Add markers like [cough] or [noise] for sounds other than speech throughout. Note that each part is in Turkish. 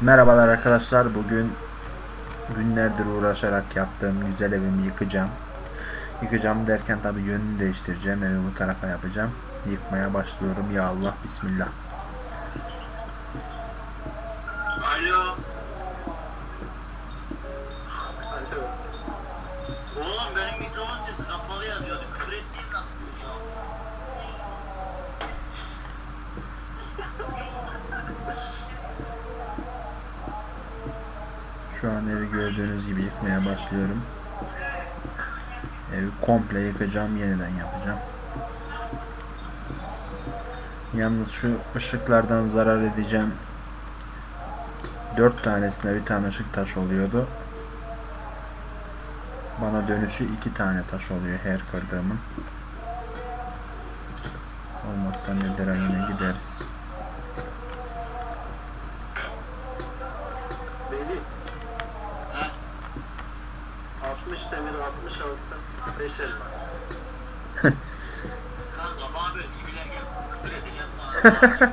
Merhabalar arkadaşlar. Bugün günlerdir uğraşarak yaptığım güzel evimi yıkacağım. Yıkacağım derken tabi yönünü değiştireceğim. Evi bu tarafa yapacağım. Yıkmaya başlıyorum. Ya Allah Bismillah. Alo. Gördüğünüz gibi yıkmaya başlıyorum. Evi komple yıkacağım. Yeniden yapacağım. Yalnız şu ışıklardan zarar edeceğim. Dört tanesinde bir tane ışık taş oluyordu. Bana dönüşü iki tane taş oluyor her kırdığımın. Olmazsa Nether'a yine gideriz. Beni Ha? 60 demir 66 5 elmas. Kanka bana böyle. Küfür edeceğim sana.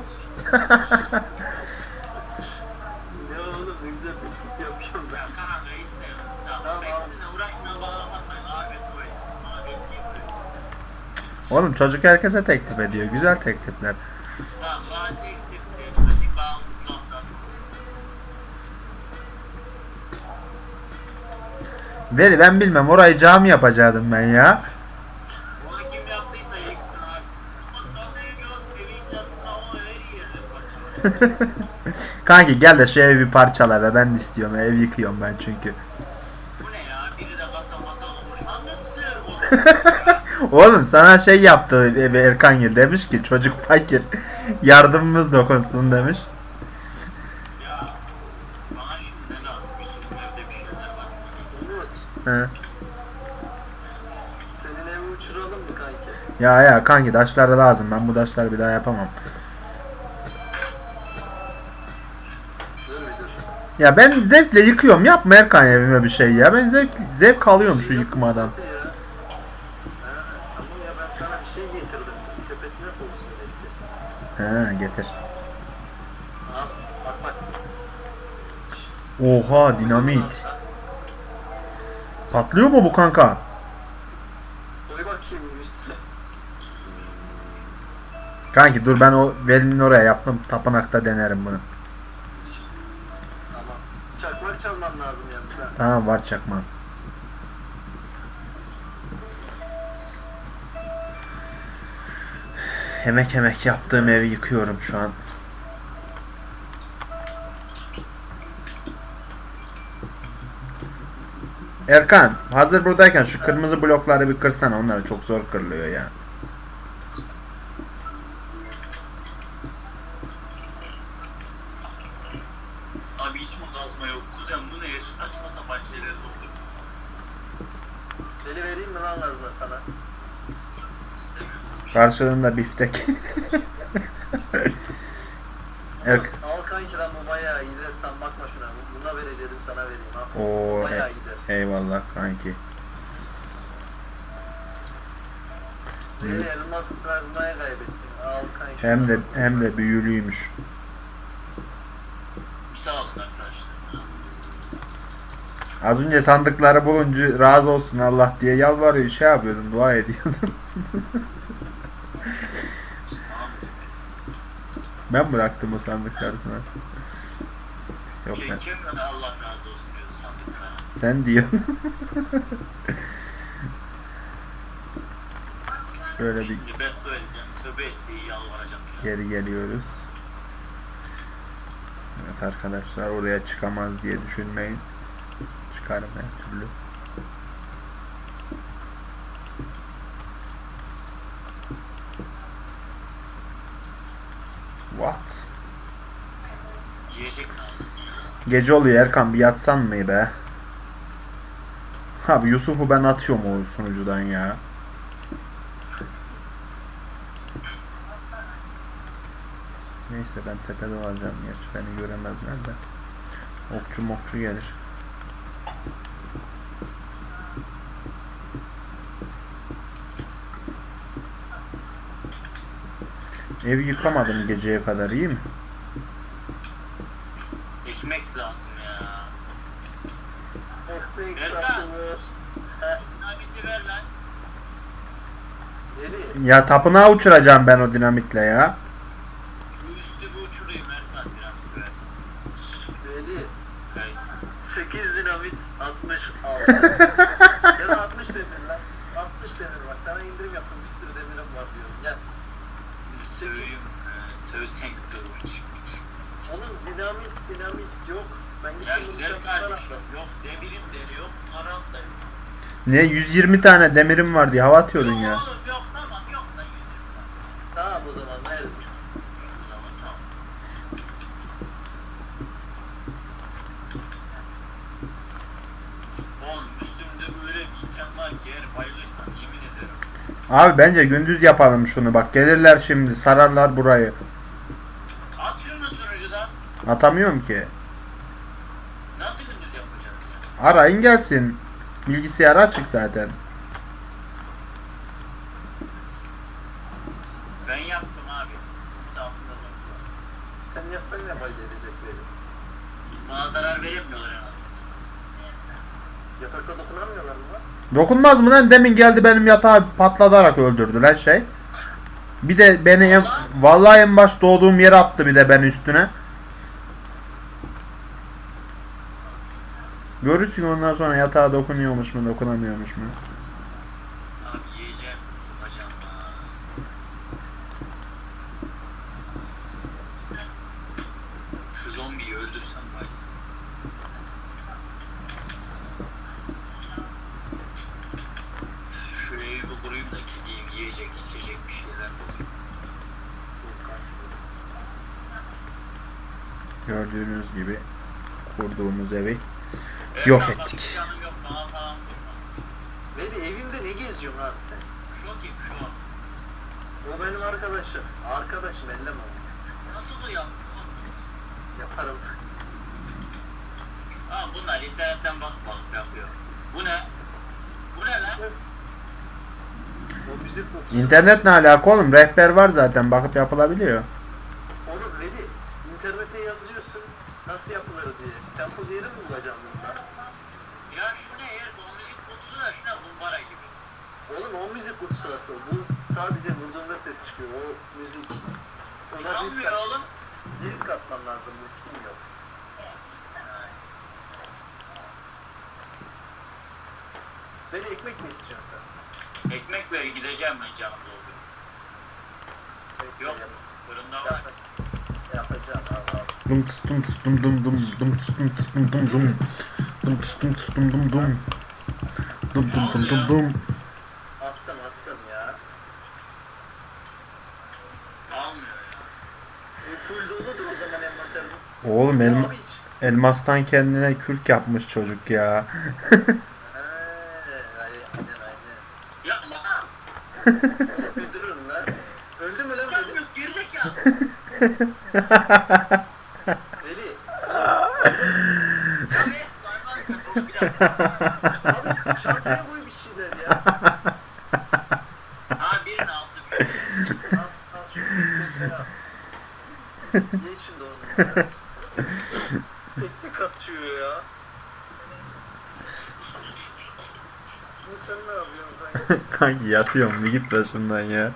Ne oğlum ne güzel bir tip yapıyorum Ya ben. kanka reis de. Tamam. ben sizinle uğraşmıyorum bana anlatmayın. Abi koy. Bekleyeyim böyle. Oğlum çocuk herkese teklif ediyor. Güzel teklifler. Tamam bana tek Veri ben bilmem orayı cami yapacaktım ben ya. [laughs] Kanki gel de şu evi bir parçala be ben istiyorum ev yıkıyorum ben çünkü. [laughs] Oğlum sana şey yaptı Erkan Gül demiş ki çocuk fakir yardımımız dokunsun demiş. He. senin evi uçuralım mı kanki? Ya ya kanki taşları lazım ben bu taşları bir daha yapamam. Ya ben zevkle yıkıyorum yapma Erkan evime bir şey ya ben zevk, zevk alıyorum şu yıkmadan. Şey koysun belki. He getir. Oha dinamit. Patlıyor mu bu kanka? Bakayım üstüne. Kanki dur ben o velinin oraya yaptım tapınakta denerim bunu. Tamam. Çakmak çalman lazım yanında. Tamam var çakma. Emek emek yaptığım evi yıkıyorum şu an. Erkan hazır buradayken şu kırmızı blokları bir kırsana onlar çok zor kırılıyor ya. Abi hiç mi kazma yok? Kuzen bu ne? Saçma sapan şeyler oldu. Beni vereyim mi lan gazla sana? İstemiyorum. Karşılığında biftek. Erk Al kanki lan bu bayağı iyidir. Sen bakma şuna. Buna vereceğim sana vereyim. Al. Oo, Bayağı iyidir. Eyvallah kanki. Beni elmas kazmaya kaybettin. Al kanki. Hem de hem de büyülüymüş. Sağ olun arkadaşlar. Az önce sandıkları bulunca razı olsun Allah diye yalvarıyor şey yapıyordum dua ediyordum. [laughs] ben bıraktım o sandıkları sana. Yok ben. Allah razı olsun. Sen diyorsun. Şöyle bir geri geliyoruz. Evet arkadaşlar oraya çıkamaz diye düşünmeyin. Çıkarım her türlü. What? Gece oluyor Erkan bir yatsan mı be? Abi Yusuf'u ben atıyorum o sunucudan ya. Neyse ben tepede olacağım. Gerçi beni göremezler de. Okçu mokçu gelir. Evi yıkamadım geceye kadar iyi mi? Peki Ekmek lazım ya. Ekmek Erkan. satılır. Heh, Dinamiti ver lan. Veli. Ya tapınağı uçuracağım ben o dinamitle ya. Üstü bir uçurayım Erkan dinamit ver. Veli. Hey. 8 dinamit 66. [laughs] ya da 60 demir lan. 60 demir bak sana indirim yaptım bir sürü demirim var diyorum. Gel. Söveyim. e, Sövsen sövüş. Oğlum dinamit dinamit yok. Ben Ya gittim kardeşim. attım. Yok demirim de yok. Param da yok. Ne 120 tane demirim var diye hava atıyordun ya. oğlum yok tamam yok da yüzüm. Tamam o zaman ver. O zaman tamam. Oğlum üstümde öyle bir item var ki eğer bayılırsam yemin ederim. Abi bence gündüz yapalım şunu bak gelirler şimdi sararlar burayı. At şunu sunucudan. Atamıyorum ki. Nasıl gündüz yapacağız ya? Arayın gelsin. Bilgisayar açık zaten. Ben yaptım abi. Sen yapsan ne fayda edecek Veli? Bana zarar veremiyorlar en azından. Yatakta dokunamıyorlar mı lan? Dokunmaz mı lan? Demin geldi benim yatağı patlatarak öldürdü lan şey. Bir de beni en, vallahi en baş doğduğum yere attı bir de beni üstüne. Görürsün ondan sonra yatağa dokunuyormuş mu dokunamıyormuş mu? Abi yiyeceğim. Tutacağım. Şu zombiyi öldürsem bari. Şu evi bir kurayım da gideyim yiyecek içecek bir şeyler bulayım. Gördüğünüz gibi kurduğumuz evi. Evet, Yok ettik. yok. Veli evimde ne geziyorsun abi sen? Şu an? O benim arkadaşım. Arkadaşım elleme. Nasıl bu yaptın? Yaparım. Ha bunlar internetten bak balık yapıyor. Bu ne? Bu ne lan? İnternet ne alaka oğlum? Rehber var zaten bakıp yapılabiliyor. Oğlum Veli, internete yazıyorsun nasıl yapılır diye. Tempo yeri mi bulacağım bunda? Ya şu ne? O müzik kutusu da şu ne? Kumbara gibi. Oğlum o müzik kutusu asıl. Bu sadece vurduğunda ses çıkıyor. O müzik. Ona Çalmıyor oğlum. disk atman lazım. Diskim yok. Veli ekmek mi istiyorsun sen? Ekmek ver gideceğim ben canım doldu. Yok. Fırında var. yap- Yapacağım al al. Dum dum dum dum dum dum dum dum dum dum dum dum dum dum dum dum dum dum dum dum Attım attım ya. Almıyor ya. E, full doludur o zaman envanterin. Oğlum elma, Abi hiç. elmastan kendine kürk yapmış çocuk ya. He, ay- aynen aynen. Yapma. [laughs] Öldürürüm lan. Öldü mü lan Veli? Yapmıyor gerizekalı. [laughs] Veli. Abi. Hayvan bir dakika. Abi şarkıya koy bir şeyler ya. Ha birini aldım. Al, al şunu, al. Ye şimdi onu ya. Teknik atıyor ya. Şimdi sen ne yapıyorsun kanka? Kanki yatıyorum bir git başımdan ya.